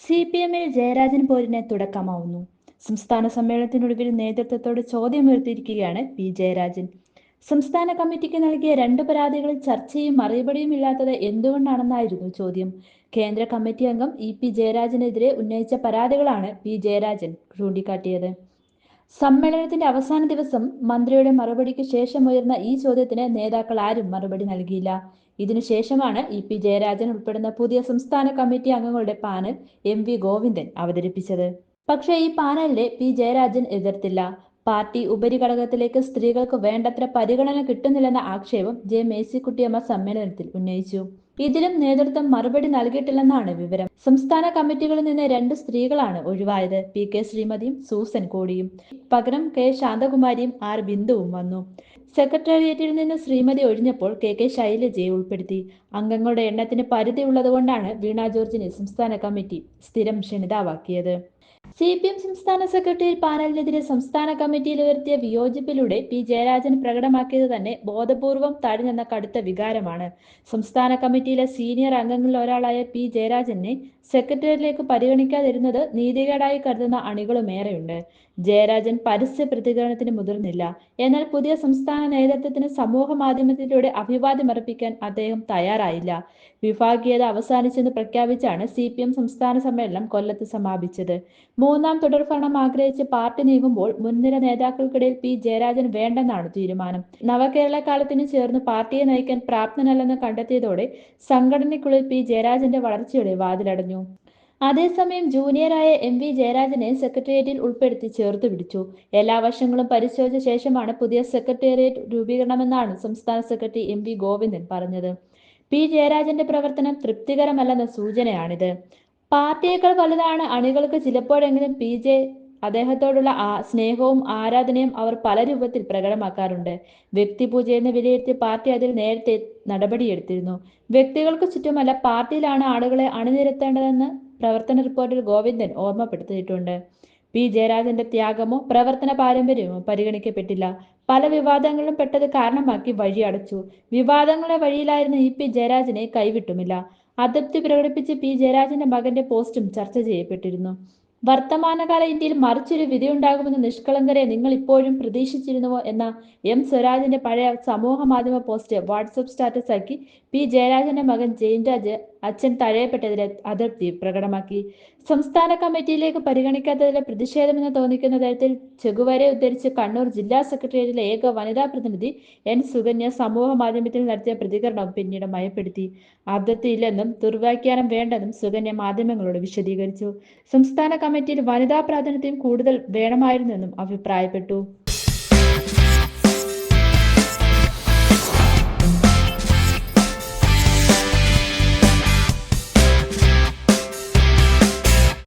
C P എമ്മിൽ ജയരാജൻ പോരിന് തുടക്കമാവുന്നു. സംസ്ഥാന സമ്മേളനത്തിനൊടുവിൽ നേതൃത്വത്തോട് ചോദ്യമുയർത്തിയിരിക്കുകയാണ് P. Jayarajan. സംസ്ഥാന കമ്മിറ്റിക്ക് നൽകിയ രണ്ട് പരാതികളിൽ ചർച്ചയും മറുപടിയും ഇല്ലാത്തത് എന്തുകൊണ്ടാണെന്നായിരുന്നു ചോദ്യം. കേന്ദ്ര കമ്മിറ്റി അംഗം ഇ. പി. ജയരാജനെതിരെ ഉന്നയിച്ച പരാതികളാണ് പി. ജയരാജൻ ചൂണ്ടിക്കാട്ടിയത്. സമ്മേളനത്തിന്റെ അവസാന ദിവസം മന്ത്രിയുടെ മറുപടിക്ക് ശേഷം ഉയർന്ന ഈ ചോദ്യത്തിന് നേതാക്കൾ ആരും മറുപടി നൽകിയില്ല. ഇതിനുശേഷമാണ് ഇ പി ജയരാജൻ ഉൾപ്പെടുന്ന പുതിയ സംസ്ഥാന കമ്മിറ്റി അംഗങ്ങളുടെ പാനൽ എം വി ഗോവിന്ദൻ അവതരിപ്പിച്ചത്. പക്ഷേ ഈ പാനലിനെ പി ജയരാജൻ എതിർത്തില്ല. പാർട്ടി ഉപരിഘടകത്തിലേക്ക് സ്ത്രീകൾക്ക് വേണ്ടത്ര പരിഗണന കിട്ടുന്നില്ലെന്ന ആക്ഷേപം ജെ മേഴ്സിക്കുട്ടിയമ്മ സമ്മേളനത്തിൽ ഉന്നയിച്ചു. ഇതിലും നേതൃത്വം മറുപടി നൽകിയിട്ടില്ലെന്നാണ് വിവരം. സംസ്ഥാന കമ്മിറ്റികളിൽ നിന്ന് രണ്ട് സ്ത്രീകളാണ് ഒഴിവായത്. പി കെ ശ്രീമതിയും സൂസൻ കോടിയും. പകരം കെ ശാന്തകുമാരിയും ആർ ബിന്ദുവും വന്നു. സെക്രട്ടേറിയറ്റിൽ നിന്ന് ശ്രീമതി ഒഴിഞ്ഞപ്പോൾ കെ കെ ശൈലജയെ ഉൾപ്പെടുത്തി. അംഗങ്ങളുടെ എണ്ണത്തിന് പരിധി ഉള്ളതുകൊണ്ടാണ് വീണ ജോർജിനെ സംസ്ഥാന കമ്മിറ്റി സ്ഥിരം ക്ഷണിതാവാക്കിയത്. സി പി എം സംസ്ഥാന സെക്രട്ടറി പാനലിനെതിരെ സംസ്ഥാന കമ്മിറ്റിയിൽ ഉയർത്തിയ വിയോജിപ്പിലൂടെ പി ജയരാജൻ പ്രകടമാക്കിയത് തന്നെ ബോധപൂർവം തടഞ്ഞെന്ന കടുത്ത വികാരമാണ്. സംസ്ഥാന കമ്മിറ്റിയിലെ സീനിയർ അംഗങ്ങളിൽ ഒരാളായ പി ജയരാജനെ സെക്രട്ടേറിയറ്റിലേക്ക് പരിഗണിക്കാതിരുന്നത് നീതികേടായി കരുതുന്ന അണികളുമേറെയുണ്ട് ജയരാജൻ പരസ്യ പ്രതികരണത്തിന് മുതിർന്നില്ല. എന്നാൽ പുതിയ സംസ്ഥാന നേതൃത്വത്തിന് സമൂഹ മാധ്യമത്തിലൂടെ അഭിവാദ്യമർപ്പിക്കാൻ അദ്ദേഹം തയ്യാറായില്ല. വിഭാഗീയത അവസാനിച്ചെന്ന് പ്രഖ്യാപിച്ചാണ് സി പി എം സംസ്ഥാന സമ്മേളനം കൊല്ലത്ത് സമാപിച്ചത്. മൂന്നാം തുടർഭരണം ആഗ്രഹിച്ച് പാർട്ടി നീങ്ങുമ്പോൾ മുൻനിര നേതാക്കൾക്കിടയിൽ പി ജയരാജൻ വേണ്ടെന്നാണ് തീരുമാനം. നവകേരള കാലത്തിന് ചേർന്ന് പാർട്ടിയെ നയിക്കാൻ പ്രാപ്തനല്ലെന്ന് കണ്ടെത്തിയതോടെ സംഘടനയ്ക്കുള്ളിൽ പി ജയരാജന്റെ വളർച്ചയുടെ വാതിലടഞ്ഞു. അതേസമയം ജൂനിയറായ എം വി ജയരാജനെ സെക്രട്ടേറിയറ്റിൽ ഉൾപ്പെടുത്തി ചേർത്ത് പിടിച്ചു. എല്ലാ വശങ്ങളും പരിശോധിച്ച ശേഷമാണ് പുതിയ സെക്രട്ടേറിയറ്റ് രൂപീകരണമെന്നാണ് സംസ്ഥാന സെക്രട്ടറി എം വി ഗോവിന്ദൻ പറഞ്ഞത്. പി ജയരാജന്റെ പ്രവർത്തനം തൃപ്തികരമല്ലെന്ന സൂചനയാണിത്. പാർട്ടിയേക്കാൾ വലുതാണ് അണികൾക്ക് ചിലപ്പോഴെങ്കിലും പി ജെ അദ്ദേഹത്തോടുള്ള ആ സ്നേഹവും ആരാധനയും അവർ പല രൂപത്തിൽ പ്രകടമാക്കാറുണ്ട്. വ്യക്തിപൂജയെന്ന് വിലയിരുത്തി പാർട്ടി അതിൽ നേരത്തെ നടപടിയെടുത്തിരുന്നു. വ്യക്തികൾക്ക് ചുറ്റുമല്ല പാർട്ടിയിലാണ് ആളുകളെ അണിനിരത്തേണ്ടതെന്ന് പ്രവർത്തന റിപ്പോർട്ടിൽ ഗോവിന്ദൻ ഓർമ്മപ്പെടുത്തിയിട്ടുണ്ട്. പി. ജയരാജന്റെ ത്യാഗമോ പ്രവർത്തന പാരമ്പര്യമോ പരിഗണിക്കപ്പെട്ടില്ല. പല വിവാദങ്ങളും പെട്ടത് കാരണമാക്കി വഴി അടച്ചു. വിവാദങ്ങളുടെ വഴിയിലായിരുന്ന ഇ പി ജയരാജനെ കൈവിട്ടുമില്ല. അതൃപ്തി പ്രകടിപ്പിച്ച് പി. ജയരാജന്റെ മകന്റെ പോസ്റ്റും ചർച്ച ചെയ്യപ്പെട്ടിരുന്നു. വർത്തമാനകാല ഇന്ത്യയിൽ മറിച്ചൊരു വിധിയുണ്ടാകുമെന്ന് നിഷ്കളങ്കരെ നിങ്ങൾ ഇപ്പോഴും പ്രതീക്ഷിച്ചിരുന്നുവോ എന്ന എം സ്വരാജിന്റെ പഴയ സമൂഹ മാധ്യമ പോസ്റ്റ് വാട്സപ്പ് സ്റ്റാറ്റസ് ആക്കി പി ജയരാജന്റെ മകൻ ജയൻരാജ് അച്ഛൻ തഴയപ്പെട്ടതിലെ അതൃപ്തി പ്രകടമാക്കി. സംസ്ഥാന കമ്മിറ്റിയിലേക്ക് പരിഗണിക്കാത്തതിലെ പ്രതിഷേധമെന്ന് തോന്നിക്കുന്ന തരത്തിൽ ചെകുവരെ ഉദ്ധരിച്ച് കണ്ണൂർ ജില്ലാ സെക്രട്ടേറിയറ്റിലെ ഏക വനിതാ പ്രതിനിധി എൻ സുകന്യ സമൂഹ മാധ്യമത്തിൽ നടത്തിയ പ്രതികരണം പിന്നീട് മയപ്പെടുത്തി. അതൃപ്തിയില്ലെന്നും ദുർവ്യാഖ്യാനം വേണ്ടെന്നും സുകന്യ മാധ്യമങ്ങളോട് വിശദീകരിച്ചു. സംസ്ഥാന കമ്മിറ്റിയിൽ വനിതാ പ്രാതിനിധ്യം കൂടുതൽ വേണമായിരുന്നെന്നും അഭിപ്രായപ്പെട്ടു